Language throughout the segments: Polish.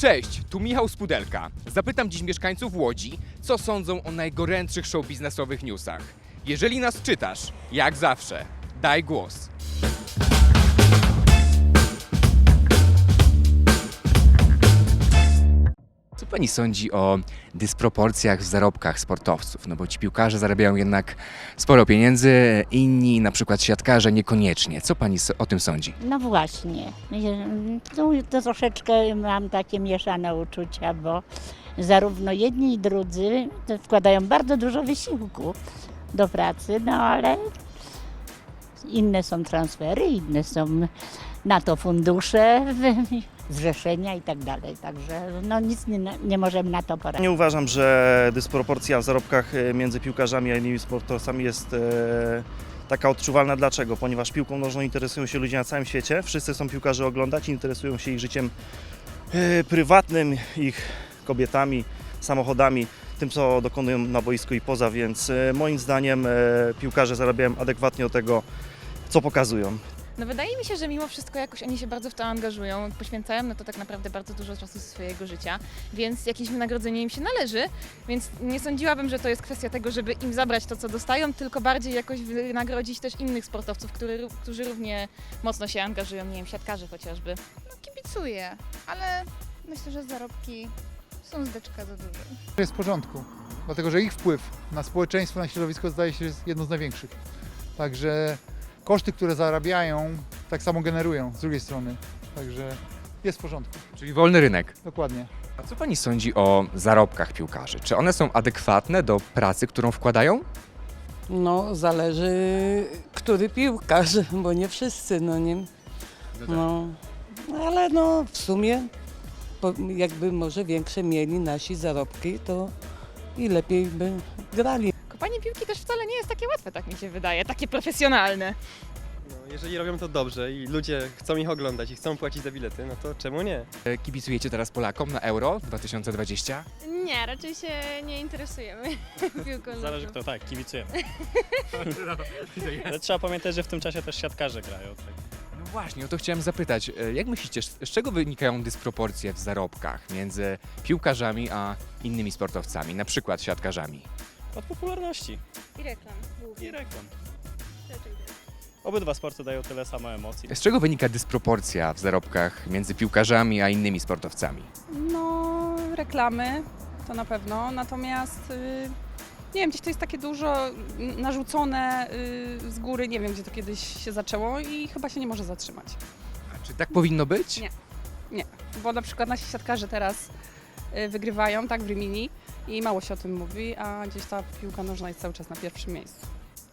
Cześć, tu Michał Spudelka. Zapytam dziś mieszkańców Łodzi, co sądzą o najgorętszych show biznesowych newsach. Jeżeli nas czytasz, jak zawsze, daj głos. Pani sądzi o dysproporcjach w zarobkach sportowców? No bo ci piłkarze zarabiają jednak sporo pieniędzy, inni, na przykład siatkarze, niekoniecznie. Co pani o tym sądzi? No właśnie. Tu to troszeczkę mam takie mieszane uczucia, bo zarówno jedni i drudzy wkładają bardzo dużo wysiłku do pracy, no ale inne są transfery, inne są na to fundusze, zrzeszenia i tak dalej. Także no nic nie, nie możemy na to poradzić. Nie uważam, że dysproporcja w zarobkach e, między piłkarzami a innymi sportowcami jest e, taka odczuwalna. Dlaczego? Ponieważ piłką nożną interesują się ludzie na całym świecie. Wszyscy są piłkarze oglądać, interesują się ich życiem e, prywatnym, ich kobietami, samochodami, tym co dokonują na boisku i poza, więc e, moim zdaniem e, piłkarze zarabiają adekwatnie do tego, co pokazują. No wydaje mi się, że mimo wszystko jakoś oni się bardzo w to angażują, poświęcają na to tak naprawdę bardzo dużo czasu swojego życia, więc jakieś wynagrodzenie im się należy, więc nie sądziłabym, że to jest kwestia tego, żeby im zabrać to, co dostają, tylko bardziej jakoś wynagrodzić też innych sportowców, który, którzy równie mocno się angażują, nie wiem, siatkarzy chociażby. kibicuję, ale myślę, że zarobki są zdeczka za duże. To jest w porządku, dlatego że ich wpływ na społeczeństwo, na środowisko zdaje się jest jedną z największych. Także koszty, które zarabiają, tak samo generują z drugiej strony. Także jest w porządku, Czyli wolny rynek. dokładnie. A co pani sądzi o zarobkach piłkarzy? Czy one są adekwatne do pracy, którą wkładają? No, zależy, który piłkarz, bo nie wszyscy, no nie. No, ale no, w sumie, po- jakby może większe mieli nasi zarobki, to i lepiej by grali. Kopanie piłki też wcale nie jest takie łatwe, tak mi się wydaje, takie profesjonalne. No, jeżeli robią to dobrze i ludzie chcą ich oglądać i chcą płacić za bilety, no to czemu nie? E, Kibicujecie teraz Polakom na Euro 2020? Nie, raczej się nie interesujemy piłką Zależy nożną. kto, tak, kibicujemy. Ale trzeba pamiętać, że w tym czasie też siatkarze grają. Tak. No właśnie, o to chciałem zapytać. E, Jak myślicie, z z czego wynikają dysproporcje w zarobkach między piłkarzami a innymi sportowcami, na przykład siatkarzami? Od popularności I reklam. i reklam. Raczej tak. Obydwa sporty dają tyle samo emocji. Z czego wynika dysproporcja w zarobkach między piłkarzami a innymi sportowcami? No, reklamy to na pewno, natomiast y, nie wiem, gdzieś to jest takie dużo narzucone y, z góry, nie wiem, gdzie to kiedyś się zaczęło i chyba się nie może zatrzymać. A czy tak powinno być? Nie. Bo na przykład nasi siatkarze teraz y, wygrywają, tak, w Rimini i mało się o tym mówi, a gdzieś ta piłka nożna jest cały czas na pierwszym miejscu.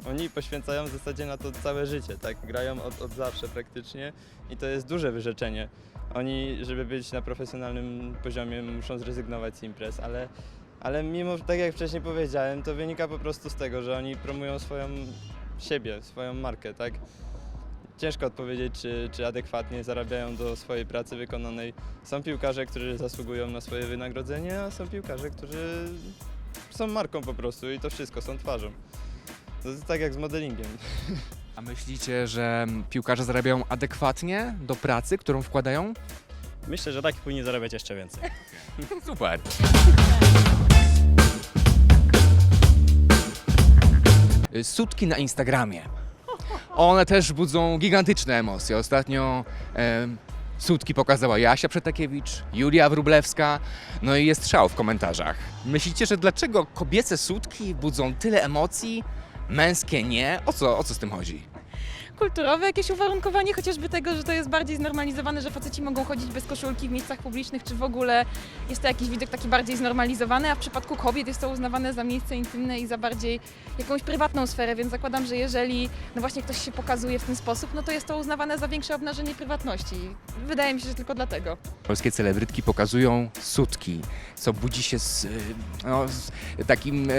Oni poświęcają w zasadzie na to całe życie, tak? Grają od, od zawsze praktycznie i to jest duże wyrzeczenie. Oni, żeby być na profesjonalnym poziomie, muszą zrezygnować z imprez, ale, ale mimo, tak jak wcześniej powiedziałem, to wynika po prostu z tego, że oni promują swoją siebie, swoją markę, tak? Ciężko odpowiedzieć, czy, czy adekwatnie zarabiają do swojej pracy wykonanej. Są piłkarze, którzy zasługują na swoje wynagrodzenie, a są piłkarze, którzy są marką po prostu i to wszystko, są twarzą. To jest tak jak z modelingiem. A myślicie, że piłkarze zarabiają adekwatnie do pracy, którą wkładają? Myślę, że tak powinni zarabiać jeszcze więcej. Super. Sutki na Instagramie. One też budzą gigantyczne emocje. Ostatnio em, sutki pokazała Jasia Przetakiewicz, Julia Wrublewska, no i jest szał w komentarzach. Myślicie, że dlaczego kobiece sutki budzą tyle emocji, męskie nie? O co, o co z tym chodzi? Kulturowe jakieś uwarunkowanie chociażby tego, że to jest bardziej znormalizowane, że faceci mogą chodzić bez koszulki w miejscach publicznych, czy w ogóle jest to jakiś widok taki bardziej znormalizowany, a w przypadku kobiet jest to uznawane za miejsce intymne i za bardziej jakąś prywatną sferę, więc zakładam, że jeżeli no właśnie ktoś się pokazuje w ten sposób, no to jest to uznawane za większe obnażenie prywatności. Wydaje mi się, że tylko dlatego. Polskie celebrytki pokazują sutki, co budzi się z, no, z takim e,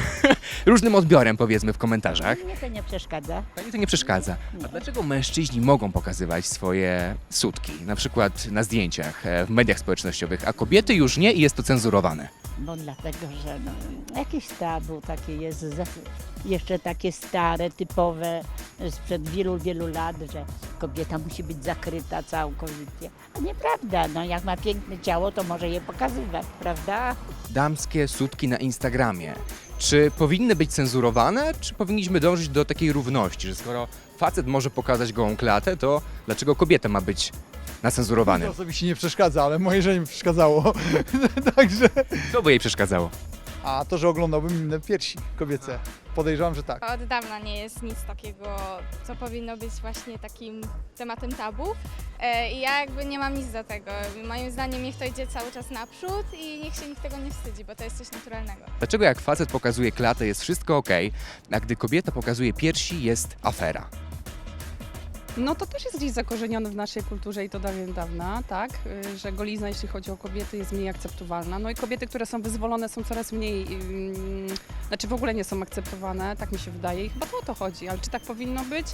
różnym odbiorem, powiedzmy, w komentarzach. Mnie to nie przeszkadza. Pani to nie przeszkadza. A dlaczego mężczyźni mogą pokazywać swoje sutki, na przykład na zdjęciach, e, w mediach społecznościowych, a kobiety już nie i jest to cenzurowane? bo dlatego, że no, jakieś tabu takie jest, za- jeszcze takie stare, typowe sprzed wielu, wielu lat, że kobieta musi być zakryta całkowicie. A nieprawda, no jak ma piękne ciało, to może je pokazywać, prawda? Damskie sutki na Instagramie. Czy powinny być cenzurowane, czy powinniśmy dążyć do takiej równości, że skoro facet może pokazać gołą klatę, to dlaczego kobieta ma być nacenzurowany? To osobiście nie przeszkadza, ale moje żonie przeszkadzało. Także. Co by jej przeszkadzało? A to, że oglądałbym inne piersi kobiece. Podejrzewam, że tak. Od dawna nie jest nic takiego, co powinno być właśnie takim tematem tabu. E, I ja jakby nie mam nic do tego. Moim zdaniem niech to idzie cały czas naprzód i niech się nikt tego nie wstydzi, bo to jest coś naturalnego. Dlaczego jak facet pokazuje klatę jest wszystko ok, a gdy kobieta pokazuje piersi jest afera? No to też jest gdzieś zakorzenione w naszej kulturze i to dawien dawna, tak? Y, Że golizna, jeśli chodzi o kobiety, jest mniej akceptowalna. No i kobiety, które są wyzwolone, są coraz mniej, ym, znaczy w ogóle nie są akceptowane, tak mi się wydaje. I chyba to o to chodzi, ale czy tak powinno być?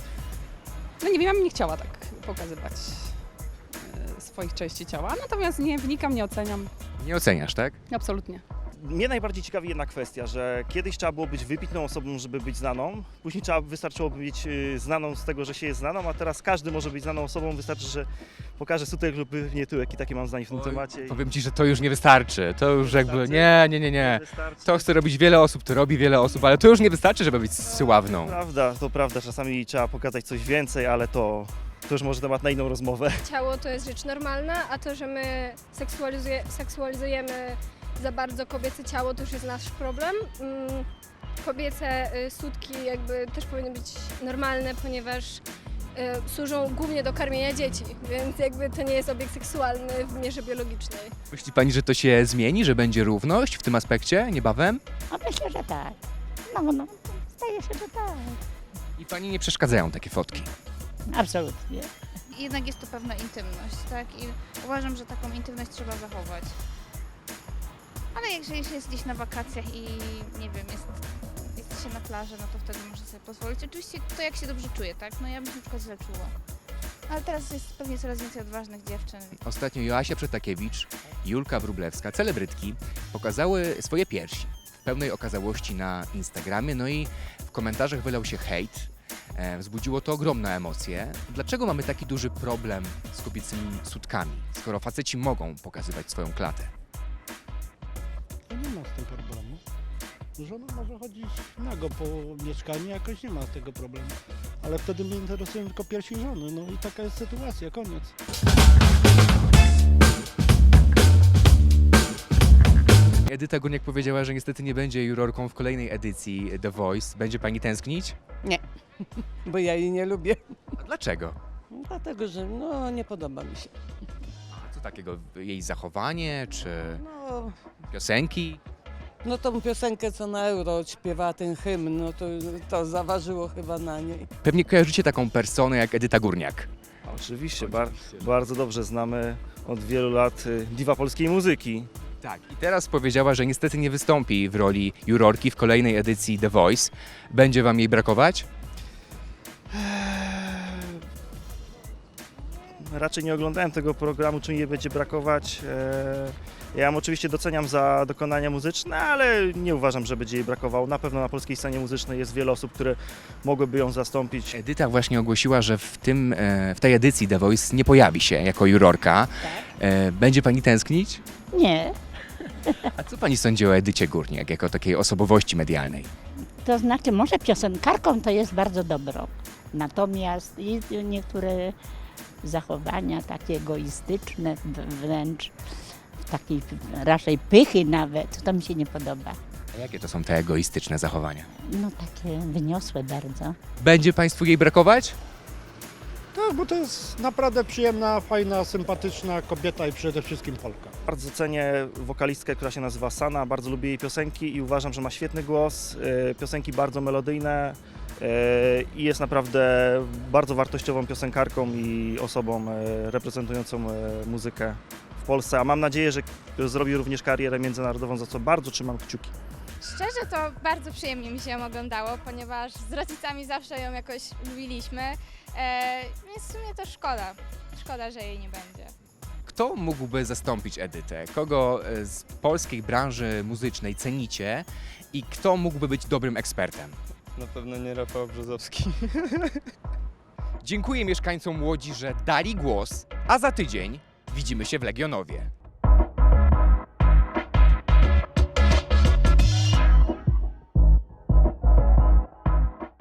No nie wiem, ja bym nie chciała tak pokazywać y, swoich części ciała. Natomiast nie wnikam, nie oceniam. Nie oceniasz, tak? Absolutnie. Mnie najbardziej ciekawi jedna kwestia, że kiedyś trzeba było być wybitną osobą, żeby być znaną. Później trzeba, wystarczyło być y, znaną z tego, że się jest znaną, a teraz każdy może być znaną osobą. Wystarczy, że pokaże sutek lub nie tyłek i takie mam zdanie w tym Oj, temacie. Powiem ci, że to już nie wystarczy. To już jakby. Nie, nie, nie, nie. Wystarczy. To chce robić wiele osób, to robi wiele osób, ale to już nie wystarczy, żeby być sławną. Prawda, to prawda, czasami trzeba pokazać coś więcej, ale to, to już może temat na inną rozmowę. Ciało to jest rzecz normalna, a to, że my seksualizuje, seksualizujemy za bardzo kobiece ciało, to już jest nasz problem. Mm, Kobiece y, sutki jakby też powinny być normalne, ponieważ y, służą głównie do karmienia dzieci, więc jakby to nie jest obiekt seksualny w mierze biologicznej. Myśli pani, że to się zmieni, że będzie równość w tym aspekcie niebawem? A myślę, że tak. No, no, zdaje się, że tak. I pani nie przeszkadzają takie fotki. Absolutnie. Jednak jest to pewna intymność, tak? I uważam, że taką intymność trzeba zachować. Jeżeli się jest gdzieś na wakacjach i nie wiem, jest, jest się na plaży, no to wtedy można sobie pozwolić. Oczywiście to jak się dobrze czuje, tak? No ja bym się na przykład źle czuła. Ale teraz jest pewnie coraz więcej odważnych dziewczyn. Ostatnio Joasia Przetakiewicz, Julka Wróblewska, celebrytki, pokazały swoje piersi w pełnej okazałości na Instagramie, no i w komentarzach wylał się hejt. E, Wzbudziło to ogromne emocje. Dlaczego mamy taki duży problem z kobiecymi sutkami, skoro faceci mogą pokazywać swoją klatę? Żona może chodzić nago po mieszkaniu, jakoś nie ma z tego problemu. Ale wtedy mnie interesują tylko piersi żony, no i taka jest sytuacja, koniec. Edyta Górniak powiedziała, że niestety nie będzie jurorką w kolejnej edycji The Voice. Będzie pani tęsknić? Bo ja jej nie lubię. A dlaczego? Dlatego, że no nie podoba mi się. A co takiego? Jej zachowanie, czy No, piosenki? No tą piosenkę, co na euro śpiewała ten hymn, no to, to zaważyło chyba na niej. Pewnie kojarzycie taką personę jak Edyta Górniak. Oczywiście, bar- bardzo dobrze znamy od wielu lat y, diwa polskiej muzyki. Tak, i teraz powiedziała, że niestety nie wystąpi w roli jurorki w kolejnej edycji The Voice. Będzie wam jej brakować? Raczej nie oglądałem tego programu, czy mi jej będzie brakować. E, Ja ją oczywiście doceniam za dokonania muzyczne, ale nie uważam, że będzie jej brakowało. Na pewno na polskiej scenie muzycznej jest wiele osób, które mogłyby ją zastąpić. Edyta właśnie ogłosiła, że w, tym, e, w tej edycji The Voice nie pojawi się jako jurorka. E, Będzie pani tęsknić? Nie. A co pani sądzi o Edycie Górniak jako takiej osobowości medialnej? To znaczy, może piosenkarką to jest bardzo dobrą. Natomiast niektóre zachowania takie egoistyczne, w- wręcz takiej raczej pychy nawet, to mi się nie podoba. A jakie to są te egoistyczne zachowania? No takie wyniosłe bardzo. Będzie państwu jej brakować? Tak, bo to jest naprawdę przyjemna, fajna, sympatyczna kobieta i przede wszystkim Polka. Bardzo cenię wokalistkę, która się nazywa Sana, bardzo lubię jej piosenki i uważam, że ma świetny głos, e, piosenki bardzo melodyjne e, i jest naprawdę bardzo wartościową piosenkarką i osobą e, reprezentującą muzykę w Polsce, a mam nadzieję, że zrobi również karierę międzynarodową, za co bardzo trzymam kciuki. Szczerze to bardzo przyjemnie mi się ją oglądało, ponieważ z rodzicami zawsze ją jakoś lubiliśmy, e, więc w sumie to szkoda. Szkoda, że jej nie będzie. Kto mógłby zastąpić Edytę? Kogo e, z polskiej branży muzycznej cenicie i kto mógłby być dobrym ekspertem? Na pewno nie Rafał Brzozowski. Dziękuję mieszkańcom Łodzi, że dali głos, a za tydzień widzimy się w Legionowie.